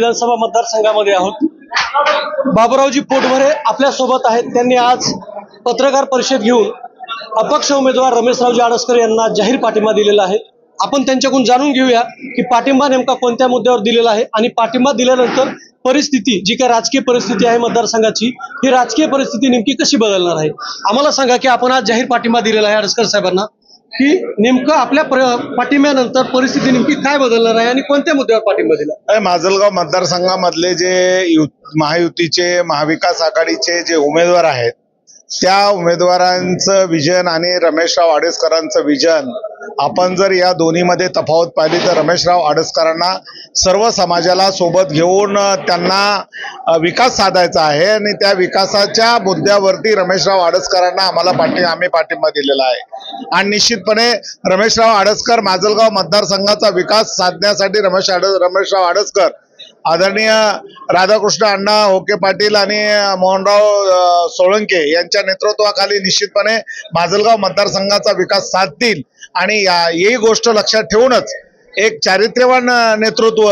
विधानसभा मतदारसंघामध्ये आहोत. बाबुरावजी पोटभरे आपल्यासोबत आहेत. त्यांनी आज पत्रकार परिषद घेऊन अपक्ष उमेदवार रमेशरावजी आडसकर यांना जाहीर पाठिंबा दिलेला आहे. आपण त्यांच्याकडून जाणून घेऊया की पाठिंबा नेमका कोणत्या मुद्द्यावर दिलेला आहे आणि पाठिंबा दिल्यानंतर परिस्थिती जी काय राजकीय परिस्थिती आहे मतदारसंघाची ही राजकीय परिस्थिती नेमकी कशी बदलणार आहे? आम्हाला सांगा की आपण आज जाहीर पाठिंबा दिलेला आहे आडसकर साहेबांना. की नेमकं आपल्या पाठिंब्यानंतर परिस्थिती नेमकी काय बदलणार आहे आणि कोणत्या मुद्द्यावर पाठिंबा दिला? माजलगाव मतदारसंघामधले जे महायुतीचे महाविकास आघाडीचे जे उमेदवार आहेत त्या उमेदवारांचं विजन आणि रमेशराव आडेसकरांचं विजन आपण जर या दोन्हीमध्ये तफावत पाहिली तर रमेशराव आडसकरांना सर्व समाजाला सोबत घेऊन त्यांना विकास साधायचा आहे आणि त्या विकासाच्या मुद्द्यावरती रमेशराव आडसकरांना आम्हाला पाठी आम्ही पाठिंबा दिलेला आहे. आणि निश्चितपणे रमेशराव आडसकर माजलगाव मतदारसंघाचा विकास साधण्यासाठी रमेश आड रमेशराव आडसकर आदरणीय राधाकृष्ण अण्णा होके पाटील आणि मोहनराव सोळंके यांच्या नेतृत्वाखाली निश्चितपणे माजलगाव मतदारसंघाचा विकास साधतील. आणि या ही गोष्ट लक्षात ठेवूनच एक चारित्र्यवान नेतृत्व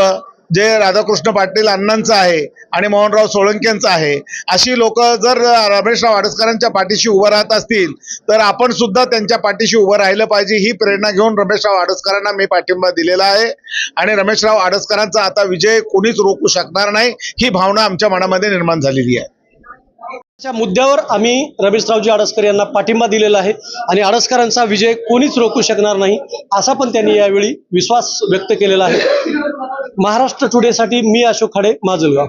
जे राधाकृष्ण पाटील अण्णांचं आहे आणि मोहनराव सोळंकेंचं आहे अशी लोक जर रमेशराव आडसकरांच्या पाठीशी उभं राहत असतील तर आपण सुद्धा त्यांच्या पाठीशी उभं राहिलं पाहिजे ही प्रेरणा घेऊन रमेशराव आडसकरांना मी पाठिंबा दिलेला आहे. आणि रमेशराव आडसकरांचा आता विजय कोणीच रोखू शकणार नाही ही भावना आमच्या मनामध्ये निर्माण झालेली आहे. च्या मुद्द्यावर आम्ही रमेशरावजी आडसकर यांना पाठिंबा दिलेला आहे आणि आडसकरांचा विजय कोणीच रोखू शकणार नाही असा पण त्यांनी यावेळी विश्वास व्यक्त केलेला आहे. महाराष्ट्र टुडेसाठी मी अशोक खाडे माजलगाव.